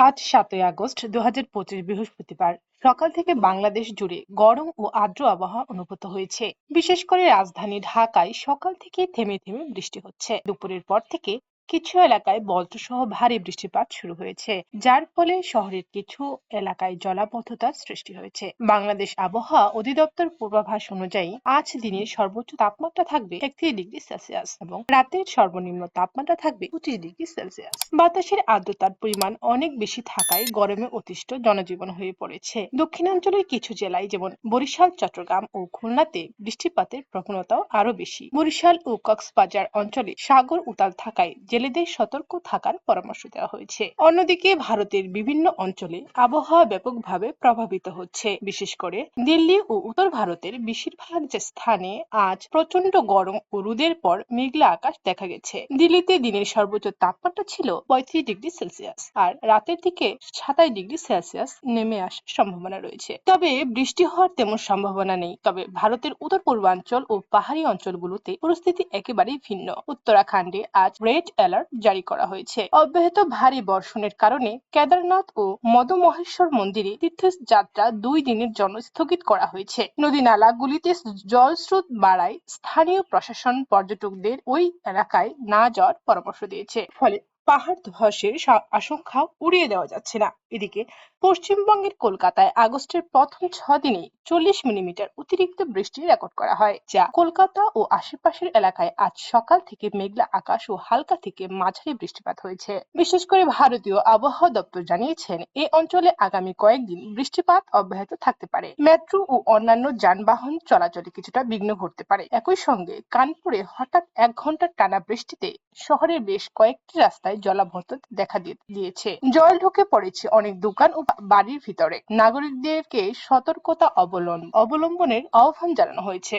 আজ সাতই আগস্ট দু হাজার পঁচিশ বৃহস্পতিবার। সকাল থেকে বাংলাদেশ জুড়ে গরম ও আর্দ্র আবহাওয়া অনুভূত হয়েছে। বিশেষ করে রাজধানী ঢাকায় সকাল থেকে থেমে থেমে বৃষ্টি হচ্ছে। দুপুরের পর থেকে কিছু এলাকায় বজ্রসহ ভারী বৃষ্টিপাত শুরু হয়েছে, যার ফলে শহরের কিছু এলাকায় জলাবদ্ধতার সৃষ্টি হয়েছে। বাংলাদেশ আবহাওয়া অধিদপ্তর পূর্বাভাস অনুযায়ী আজ দিনের সর্বোচ্চ তাপমাত্রা থাকবে একত্রিশ ডিগ্রি সেলসিয়াস এবং রাতের সর্বনিম্ন তাপমাত্রা থাকবে পঁচিশ ডিগ্রি সেলসিয়াস। বাতাসের আর্দ্রতার পরিমাণ অনেক বেশি থাকায় গরমে অতিষ্ঠ জনজীবন হয়ে পড়েছে। দক্ষিণাঞ্চলের কিছু জেলায় যেমন বরিশাল, চট্টগ্রাম ও খুলনাতে বৃষ্টিপাতের প্রবণতাও আরও বেশি। বরিশাল ও কক্সবাজার অঞ্চলে সাগর উতাল থাকায় জেলেদের সতর্ক থাকার পরামর্শ দেওয়া হয়েছে। অন্যদিকে ভারতের বিভিন্ন অঞ্চলে আবহাওয়া ব্যাপকভাবে প্রভাবিত হচ্ছে। বিশেষ করে দিল্লি ও উত্তর ভারতের বেশিরভাগ স্থানে আজ প্রচণ্ড গরম ও রোদের পর মেঘলা আকাশ দেখা গেছে। দিল্লিতে দিনের সর্বোচ্চ তাপমাত্রা ছিল পঁয়ত্রিশ ডিগ্রি সেলসিয়াস আর রাতের দিকে সাতাশ ডিগ্রি সেলসিয়াস নেমে আসার সম্ভাবনা রয়েছে। তবে বৃষ্টি হওয়ার তেমন সম্ভাবনা নেই। তবে ভারতের উত্তর পূর্বাঞ্চল ও পাহাড়ি অঞ্চলগুলোতে পরিস্থিতি একেবারেই ভিন্ন। উত্তরাখণ্ডে আজ রেড অ্যালার্ট জারি করা হয়েছে। অব্যাহত ভারী বর্ষণের কারণে কেদারনাথ ও মদমহেশ্বর মন্দিরে তীর্থযাত্রা দুই দিনের জন্য স্থগিত করা হয়েছে। নদী নালাগুলিতে জলস্রোত বাড়ায় স্থানীয় প্রশাসন পর্যটকদের ওই এলাকায় না যাওয়ার পরামর্শ দিয়েছে। ফলে পাহাড় ধসের আশঙ্কা উড়িয়ে দেওয়া যাচ্ছে না। এদিকে পশ্চিমবঙ্গের কলকাতায় আগস্টের প্রথম ছ দিনে চল্লিশ মিলিমিটার অতিরিক্ত বৃষ্টি রেকর্ড করা হয়, যা কলকাতা ও আশেপাশের এলাকায় আজ সকাল থেকে মেঘলা আকাশ ও হালকা থেকে মাঝারি বৃষ্টিপাত হয়েছে। বিশেষ করে ভারতীয় আবহাওয়া দপ্তর জানিয়েছেন এই অঞ্চলে আগামী কয়েকদিন বৃষ্টিপাত অব্যাহত থাকতে পারে। মেট্রো ও অন্যান্য যানবাহন চলাচলে কিছুটা বিঘ্ন ঘটতে পারে। একই সঙ্গে কানপুরে হঠাৎ এক ঘণ্টার টানা বৃষ্টিতে শহরের বেশ কয়েকটি রাস্তায় জলাবদ্ধতা দেখা দিয়ে- দিয়েছে। জল ঢুকে পড়েছে অনেক দোকান ও বাড়ির ভিতরে। নাগরিকদেরকে সতর্কতা অবলম্বন অবলম্বনের আহ্বান জানানো হয়েছে।